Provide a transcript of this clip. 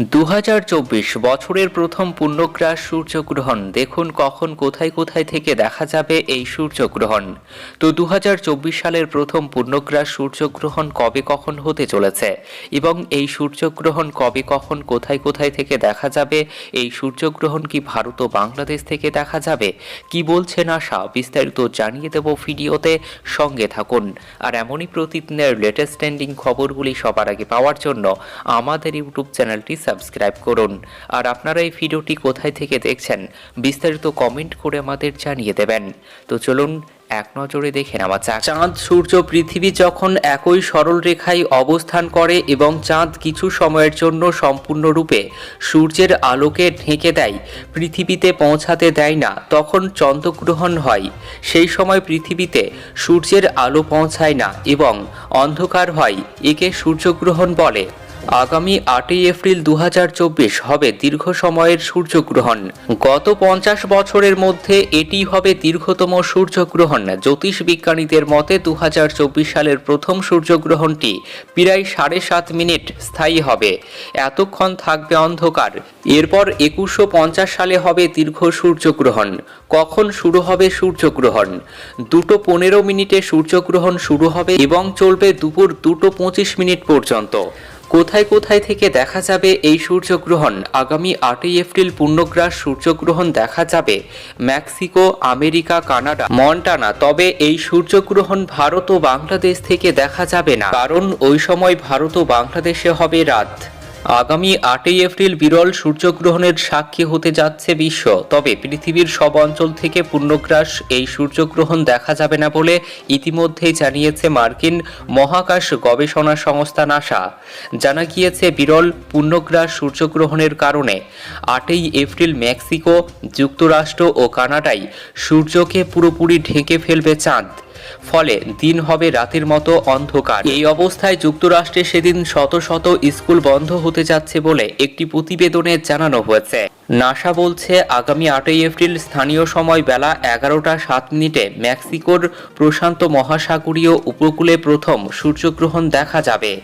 দু হাজার চব্বিশ বছরের প্রথম পূর্ণগ্রাস সূর্যগ্রহণ। দেখুন কখন কোথায় কোথায় থেকে দেখা যাবে এই সূর্যগ্রহণ। তো দু হাজার চব্বিশ সালের প্রথম পূর্ণগ্রাস সূর্যগ্রহণ কবে কখন হতে চলেছে? এবং এই সূর্যগ্রহণ কবে কখন কোথায় কোথায় থেকে দেখা যাবে? এই সূর্যগ্রহণ কি ভারত ও বাংলাদেশ থেকে দেখা যাবে? কি বলছে নাসা? বিস্তারিত জানিয়ে দেব ভিডিওতে। সঙ্গে থাকুন। আর এমনই প্রতিদিনের লেটেস্ট ট্রেন্ডিং খবরগুলি সবার আগে পাওয়ার জন্য আমাদের ইউটিউব চ্যানেলটি সাবস্ক্রাইব করুন। আর আপনারা এই ভিডিওটি কোথায় থেকে দেখছেন, বিস্তারিত কমেন্ট করে আমাদের জানিয়ে দেবেন। তো চলুন, এক নজরে দেখে নেওয়া যাক। চাঁদ, সূর্য, পৃথিবী যখন একই সরল রেখায় অবস্থান করে এবং চাঁদ কিছু সময়ের জন্য সম্পূর্ণরূপে সূর্যের আলোকে ঢেকে দেয়, পৃথিবীতে পৌঁছাতে দেয় না, তখন চন্দ্রগ্রহণ হয়। সেই সময় পৃথিবীতে সূর্যের আলো পৌঁছায় না এবং অন্ধকার হয়, একে সূর্যগ্রহণ বলে। আগামী আটই এপ্রিল দু হাজার চব্বিশ হবে দীর্ঘ সময়ের সূর্যগ্রহণ। গত পঞ্চাশ বছরের মধ্যে এটি হবে দীর্ঘতম সূর্যগ্রহণ। জ্যোতিষ বিজ্ঞানীদের মতে দু হাজার চব্বিশ সালের প্রথম সূর্যগ্রহণটি প্রায় সাড়ে সাত মিনিট স্থায়ী হবে। এতক্ষণ থাকবে অন্ধকার। এরপর একুশশো পঞ্চাশ সালে হবে দীর্ঘ সূর্যগ্রহণ। কখন শুরু হবে সূর্যগ্রহণ? দুটো পনেরো মিনিটে সূর্যগ্রহণ শুরু হবে এবং চলবে দুপুর দুটো পঁচিশ মিনিট পর্যন্ত। কোথায় কোথায় থেকে দেখা যাবে এই সূর্যগ্রহণ? আগামী আটই এপ্রিল পূর্ণগ্রাস সূর্যগ্রহণ দেখা যাবে। Mexico, America, Canada, Montana. তবে এই সূর্যগ্রহণ ভারত ও বাংলাদেশ থেকে দেখা যাবে না। কারণ ওই সময় ভারত ও বাংলাদেশে হবে রাত। আগামী আটই এপ্রিল বিরল সূর্যগ্রহণের সাক্ষী হতে যাচ্ছে বিশ্ব। তবে পৃথিবীর সব অঞ্চল থেকে পূর্ণগ্রাস এই সূর্যগ্রহণ দেখা যাবে না বলে ইতিমধ্যেই জানিয়েছে মার্কিন মহাকাশ গবেষণা সংস্থা নাসা। জানা গিয়েছে বিরল পূর্ণগ্রাস সূর্যগ্রহণের কারণে আটই এপ্রিল মেক্সিকো, যুক্তরাষ্ট্র ও কানাডায় সূর্যকে পুরোপুরি ঢেকে ফেলবে চাঁদ। ফলে দিন হবে রাতের মতো অন্ধকার। এই অবস্থায় যুক্তরাষ্ট্রে সেদিন শত শত স্কুল বন্ধ হতে যাচ্ছে বলে একটি প্রতিবেদনে জানানো হয়েছে। নাসা বলছে, আগামী আটই এপ্রিল স্থানীয় সময় বেলা এগারোটা সাত মিনিটে মেক্সিকোর প্রশান্ত মহাসাগরীয় উপকূলে প্রথম সূর্যগ্রহণ দেখা যাবে।